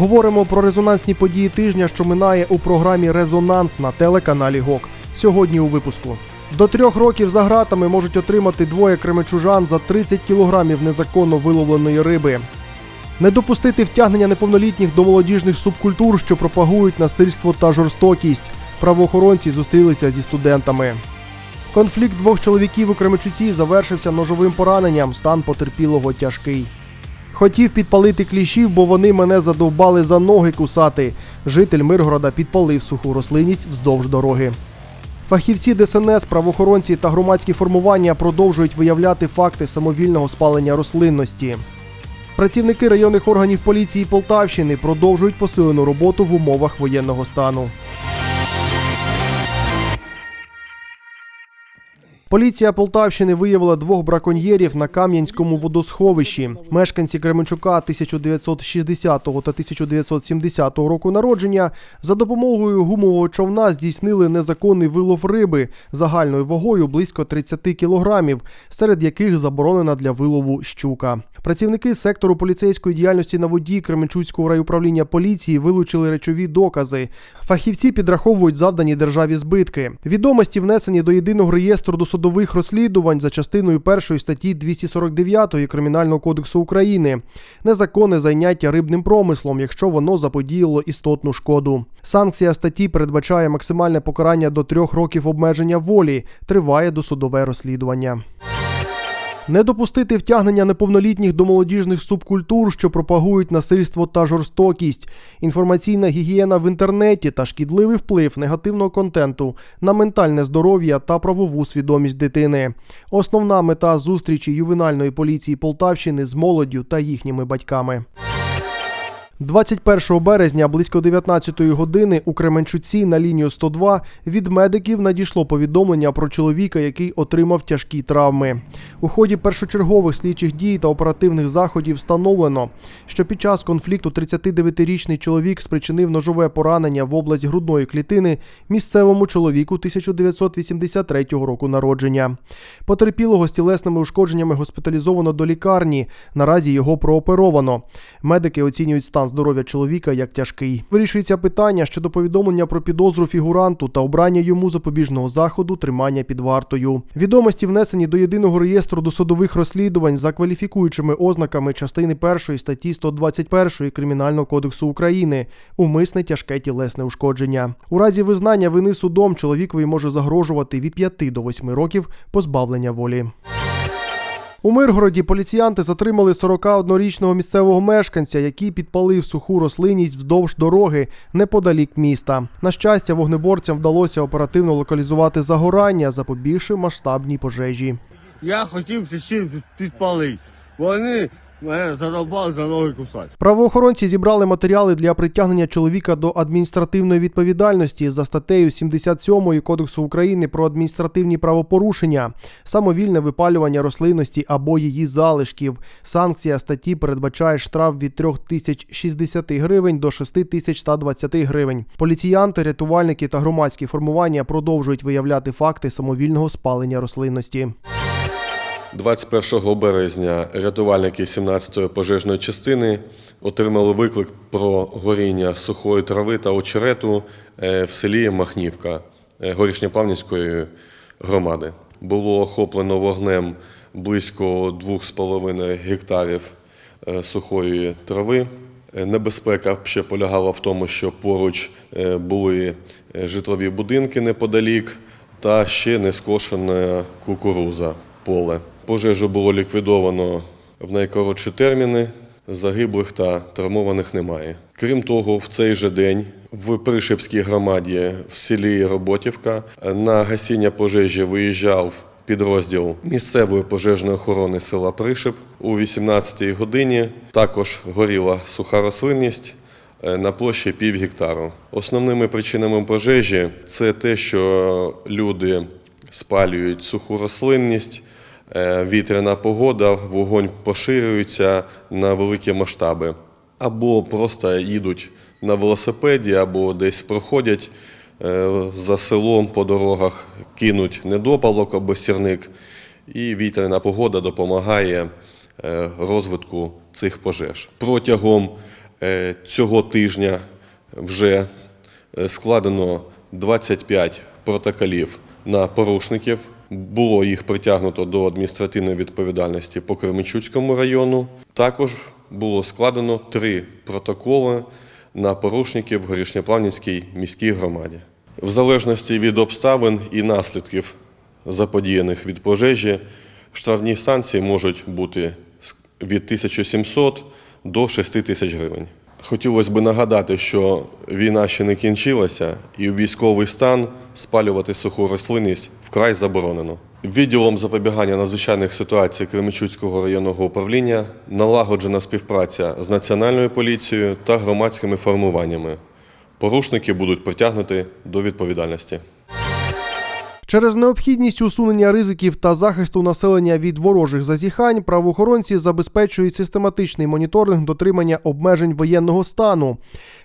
Говоримо про резонансні події тижня, що минає у програмі Резонанс на телеканалі ГОК. Сьогодні у випуску. До трьох років за гратами можуть отримати двоє кремечужан за 30 кілограмів незаконно виловленої риби. Не допустити втягнення неповнолітніх до молодіжних субкультур, що пропагують насильство та жорстокість. Правоохоронці зустрілися зі студентами. Конфлікт двох чоловіків у Кременчуці завершився ножовим пораненням. Стан потерпілого тяжкий. Хотів підпалити кліщів, бо вони мене задовбали за ноги кусати. Житель Миргорода підпалив суху рослинність вздовж дороги. Фахівці ДСНС, правоохоронці та громадські формування продовжують виявляти факти самовільного спалення рослинності. Працівники районних органів поліції Полтавщини продовжують посилену роботу в умовах воєнного стану. Поліція Полтавщини виявила двох браконьєрів на Кам'янському водосховищі. Мешканці Кременчука 1960 та 1970 року народження за допомогою гумового човна здійснили незаконний вилов риби загальною вагою близько 30 кілограмів, серед яких заборонена для вилову щука. Працівники сектору поліцейської діяльності на воді Кременчуцького райуправління поліції вилучили речові докази. Фахівці підраховують завдані державі збитки. Відомості внесені до єдиного реєстру досудових розслідувань за частиною першої статті 249 Кримінального кодексу України. Незаконне зайняття рибним промислом, якщо воно заподіяло істотну шкоду. Санкція статті передбачає максимальне покарання до трьох років обмеження волі. Триває досудове розслідування. Не допустити втягнення неповнолітніх до молодіжних субкультур, що пропагують насильство та жорстокість, інформаційна гігієна в інтернеті та шкідливий вплив негативного контенту на ментальне здоров'я та правову свідомість дитини. Основна мета зустрічі ювенальної поліції Полтавщини з молоддю та їхніми батьками. 21 березня близько 19 години у Кременчуці на лінію 102 від медиків надійшло повідомлення про чоловіка, який отримав тяжкі травми. У ході першочергових слідчих дій та оперативних заходів встановлено, що під час конфлікту 39-річний чоловік спричинив ножове поранення в область грудної клітини місцевому чоловіку 1983 року народження. Потерпілого з тілесними ушкодженнями госпіталізовано до лікарні. Наразі його прооперовано. Медики оцінюють стан здоров'я чоловіка як тяжкий. Вирішується питання щодо повідомлення про підозру фігуранту та обрання йому запобіжного заходу тримання під вартою. Відомості внесені до єдиного реєстру досудових розслідувань за кваліфікуючими ознаками частини 1 статті 121 Кримінального кодексу України умисне тяжке тілесне ушкодження. У разі визнання вини судом чоловікові може загрожувати від 5 до 8 років позбавлення волі. У Миргороді поліціянти затримали 41-річного місцевого мешканця, який підпалив суху рослинність вздовж дороги неподалік міста. На щастя, вогнеборцям вдалося оперативно локалізувати загорання, запобігши масштабній пожежі. Я хотів ключі підпалити. Вони мене задовбали за ноги кусати. Правоохоронці зібрали матеріали для притягнення чоловіка до адміністративної відповідальності за статтею 77 Кодексу України про адміністративні правопорушення, самовільне випалювання рослинності або її залишків. Санкція статті передбачає штраф від 3060 гривень до 6120 гривень. Поліціянти, рятувальники та громадські формування продовжують виявляти факти самовільного спалення рослинності. 21 березня рятувальники 17-ї пожежної частини отримали виклик про горіння сухої трави та очерету е, в селі Махнівка е, Горішньоплавнівської громади. Було охоплено вогнем близько 2,5 гектарів е, сухої трави. Небезпека ще полягала в тому, що поруч були житлові будинки неподалік та ще не скошена кукуруза поле. Пожежу було ліквідовано в найкоротші терміни. Загиблих та травмованих немає. Крім того, в цей же день в Пришипській громаді в селі Роботівка на гасіння пожежі виїжджав підрозділ місцевої пожежної охорони села Пришип у 18-й годині. Також горіла суха рослинність е, на площі пів гектару. Основними причинами пожежі це те, що люди спалюють суху рослинність. Е, Вітряна погода, вогонь поширюється на великі масштаби. Або просто їдуть на велосипеді, або десь проходять е, за селом по дорогах, кинуть недопалок або сірник, і вітряна погода допомагає е, розвитку цих пожеж. Протягом Цього тижня вже складено 25 протоколів на порушників. Було їх притягнуто до адміністративної відповідальності по Кременчуцькому району. Також було складено три протоколи на порушників в Горішньоплавнівській міській громаді. В залежності від обставин і наслідків заподіяних від пожежі, штрафні санкції можуть бути від 1700 до 6 тисяч гривень. Хотілося б нагадати, що війна ще не кінчилася, і у військовий стан спалювати суху рослинність вкрай заборонено. Відділом запобігання надзвичайних ситуацій Кременчуцького районного управління налагоджена співпраця з Національною поліцією та громадськими формуваннями. Порушники будуть притягнути до відповідальності. Через необхідність усунення ризиків та захисту населення від ворожих зазіхань правоохоронці забезпечують систематичний моніторинг дотримання обмежень воєнного стану,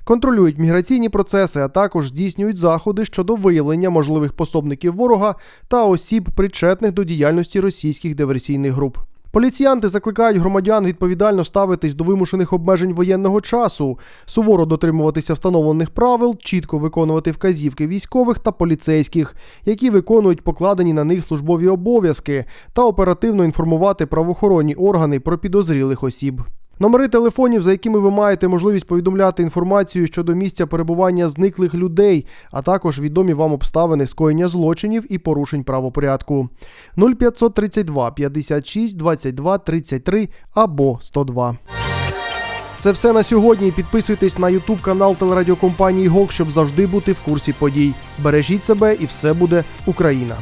контролюють міграційні процеси, а також здійснюють заходи щодо виявлення можливих пособників ворога та осіб, причетних до діяльності російських диверсійних груп. Поліціянти закликають громадян відповідально ставитись до вимушених обмежень воєнного часу, суворо дотримуватися встановлених правил, чітко виконувати вказівки військових та поліцейських, які виконують покладені на них службові обов'язки, та оперативно інформувати правоохоронні органи про підозрілих осіб. Номери телефонів, за якими ви маєте можливість повідомляти інформацію щодо місця перебування зниклих людей, а також відомі вам обставини скоєння злочинів і порушень правопорядку 0532 56 22 33 або 102. Це все на сьогодні. Підписуйтесь на YouTube канал телерадіокомпанії ГОК, щоб завжди бути в курсі подій. Бережіть себе і все буде Україна.